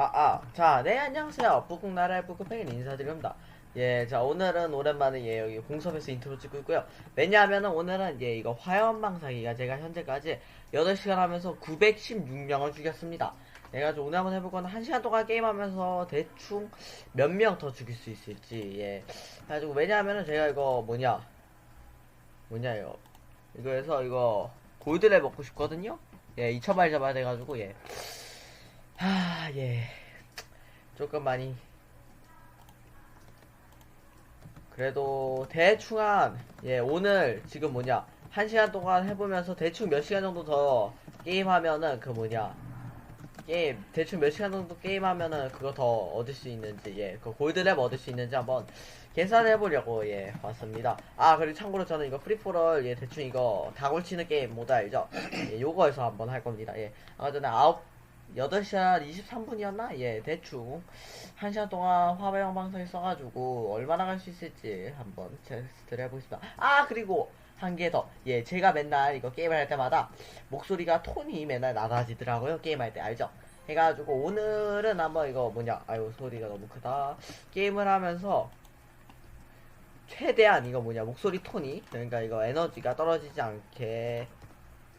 아, 아, 자, 네, 안녕하세요. 북극나라의 북극팽인 인사드립니다. 예, 자, 오늘은 오랜만에 예, 여기 공섭에서 인트로 찍고 있고요. 왜냐하면은 오늘은 예, 이거 화염방사기가 제가 현재까지 8시간 하면서 916명을 죽였습니다. 그래가지고 오늘 한번 해볼 거는 1시간 동안 게임하면서 대충 몇 명 더 죽일 수 있을지, 예. 그래가지고 왜냐하면은 제가 이거 뭐냐, 뭐냐, 이거. 이거 해서 이거 골드를 먹고 싶거든요? 예, 2천마리 잡아야 돼가지고, 예. 하, 예. 조금 많이. 그래도 대충 한, 예, 오늘 지금 뭐냐. 한 시간 동안 해보면서 대충 몇 시간 정도 더 게임하면은 그 뭐냐. 게임, 대충 몇 시간 정도 게임하면은 그거 더 얻을 수 있는지, 예, 그 골드랩 얻을 수 있는지 한번 계산을 해보려고, 예, 왔습니다. 아, 그리고 참고로 저는 이거 프리포럴, 예, 대충 이거 다골 치는 게임 모드 알죠? 예, 요거에서 한번 할 겁니다. 예, 아까 전에 아홉 8시간 23분이었나? 예, 대충 1시간 동안 화배형 방송에 써가지고 얼마나 갈 수 있을지 한번 테스트를 해보겠습니다. 아, 그리고 한 개 더. 예, 제가 맨날 이거 게임을 할 때마다 목소리가 톤이 맨날 낮아지더라고요. 게임할 때, 알죠? 해가지고 오늘은 한번 이거 뭐냐. 아유, 소리가 너무 크다. 게임을 하면서 최대한 이거 뭐냐. 목소리 톤이, 그러니까 이거 에너지가 떨어지지 않게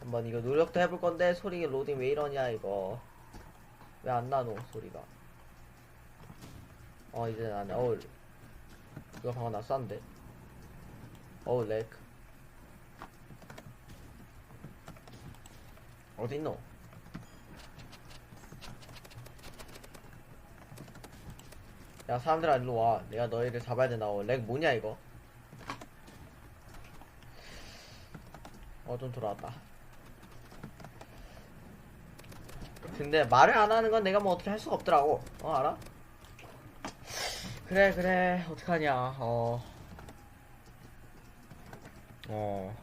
한번 이거 노력도 해볼 건데 소리 로딩 왜 이러냐 이거 왜 안 나노 소리가? 어 이제 나네. 어우 이거 방금 나 싼데. 어우 렉. 어딨노? 야 사람들아 일로 와. 내가 너희를 잡아야 된다. 어, 렉 뭐냐 이거? 어 좀 돌아왔다 근데 말을 안 하는 건 내가 뭐 어떻게 할 수가 없더라고. 어, 알아? 그래, 그래. 어떡하냐. 어. 어.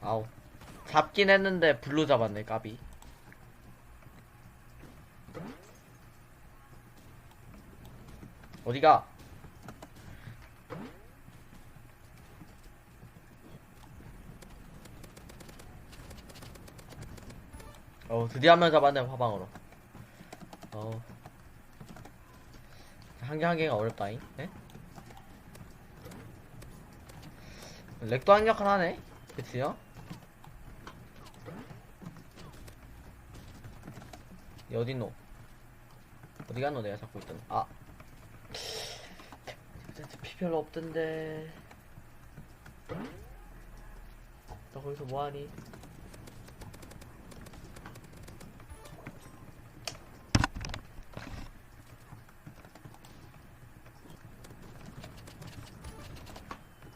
아우. 잡긴 했는데 불로 잡았네, 까비. 어디가? 어 드디어 한 명 잡았네 화방으로 어 한 개 한 개가 어렵다잉 네? 렉도 한역한 하네 그치요? 이 어딨노 어디 갔노 내가 잡고 있던 아 피 별로 없던데 너 거기서 뭐하니?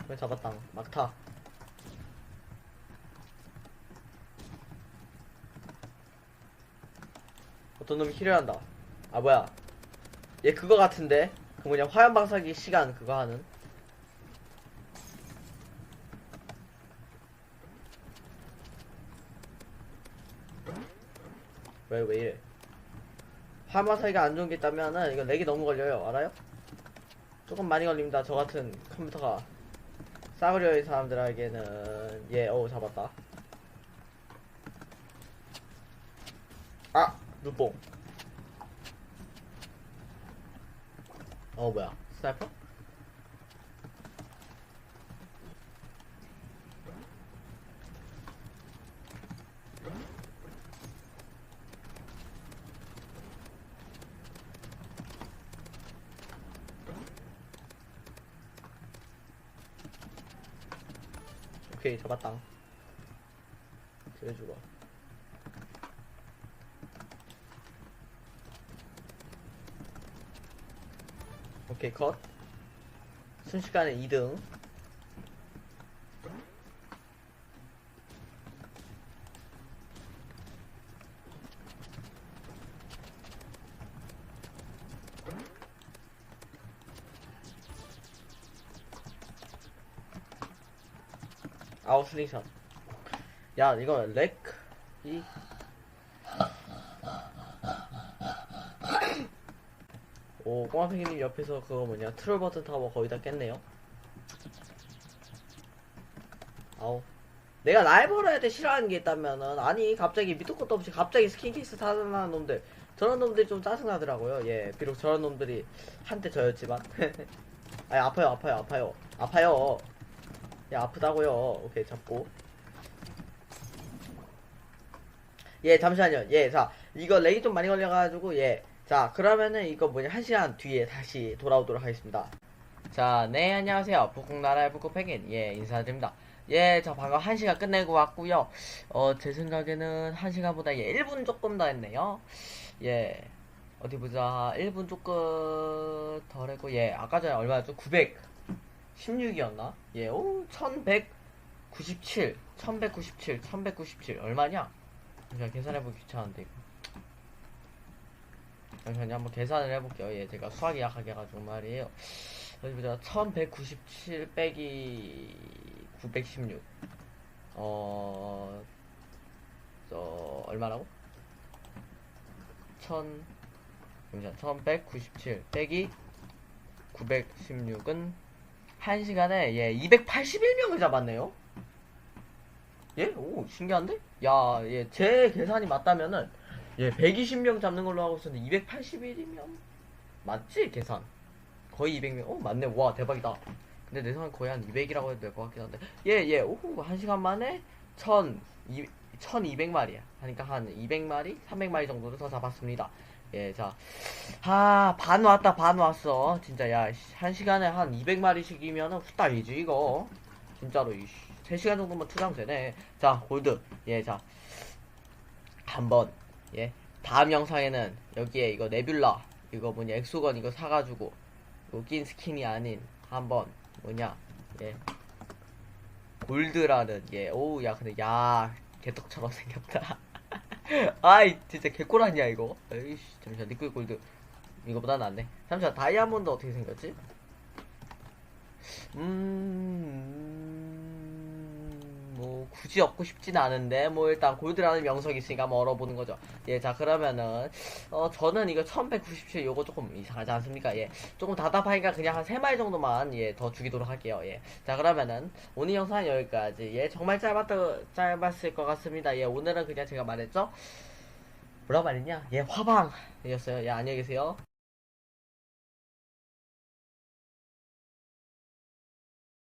왜 잡았다. 막타. 어떤 놈이 힐을 한다. 아 뭐야. 얘 그거 같은데? 그 뭐냐 화염 방사기 시간 그거 하는? 왜 왜 이래? 화염 방사기가 안 좋은 게 있다면은 이거 렉이 너무 걸려요. 알아요? 조금 많이 걸립니다. 저 같은 컴퓨터가 싸구려의 사람들에게는 예, 어우 잡았다. 아, 눈뽕. 어 뭐야, 스나이퍼? 오케이 잡았다. 그래 죽어. 오케이 컷. 순식간에 2등. 아웃 슬링샷. 야, 이거 렉, 이. 오, 꼬마팽이님 옆에서 그거 뭐냐, 트롤 버튼 타워 거의 다 깼네요. 아우. 내가 라이벌 할때 싫어하는 게 있다면은, 아니, 갑자기 밑도 끝도 없이 갑자기 스킨 케이스 사는 놈들, 저런 놈들이 좀 짜증나더라고요. 예, 비록 저런 놈들이 한때 저였지만. 아니, 아파요, 아파요, 아파요. 아파요. 예, 아프다고요. 오케이, 잡고. 예, 잠시만요. 예, 자, 이거 렉이 좀 많이 걸려가지고, 예. 자, 그러면은 이거 뭐냐, 한 시간 뒤에 다시 돌아오도록 하겠습니다. 자, 네, 안녕하세요. 북극나라의 북극펭귄, 예, 인사드립니다. 예, 저 방금 한 시간 끝내고 왔고요 어, 제 생각에는 한 시간보다 예, 1분 조금 더 했네요. 예, 어디 보자. 1분 조금 덜 했고, 예, 아까 전에 얼마였죠? 916이었나? 예, 오, 1197, 1197, 1197, 얼마냐? 잠시만 계산해보기 귀찮은데, 이거. 잠시만요, 한번 계산을 해볼게요. 예, 제가 수학이 약하게 해가지고 말이에요. 어디 보자. 1197 빼기 916. 어, 저, 얼마라고? 1000, 잠시만, 1197 빼기 916은 1시간에, 예, 281명을 잡았네요? 예? 오, 신기한데? 야, 예, 제 계산이 맞다면은, 예, 120명 잡는 걸로 하고 있었는데, 281이면, 맞지? 계산. 거의 200명. 어, 맞네. 와, 대박이다. 근데 내 생각엔 거의 한 200이라고 해도 될 것 같긴 한데. 예, 예. 오후, 1시간 만에 1000, 1200마리야. 하니까 한 200마리? 300마리 정도를 더 잡았습니다. 예, 자. 아, 반 왔다, 반 왔어. 진짜, 야, 씨, 한 시간에 한 200마리씩이면은 후딱이지, 이거. 진짜로, 이 3시간 정도면 투장 되네. 자, 골드. 예, 자. 한번, 예. 다음 영상에는 여기에 이거 네뷸라, 이거 뭐냐, 엑소건 이거 사가지고, 이거 낀 스킨이 아닌, 한번, 뭐냐, 예. 골드라는, 예. 오우, 야, 근데, 야, 개떡처럼 생겼다. 아이, 진짜 개꿀 아니야, 이거. 에이씨, 잠시만, 니클 골드. 이거보다 낫네. 잠시만, 다이아몬드 어떻게 생겼지? 음, 뭐, 굳이 얻고 싶진 않은데, 뭐, 일단 골드라는 명성이 있으니까 한번 얼어보는 거죠. 예, 자, 그러면은, 어, 저는 이거 1197 요거 조금 이상하지 않습니까? 예, 조금 답답하니까 그냥 한 3마리 정도만, 예, 더 죽이도록 할게요. 예. 자, 그러면은, 오늘 영상은 여기까지. 예, 정말 짧았다, 짧았을 것 같습니다. 예, 오늘은 그냥 제가 말했죠? 뭐라고 말했냐? 예, 화방이었어요. 예, 안녕히 계세요.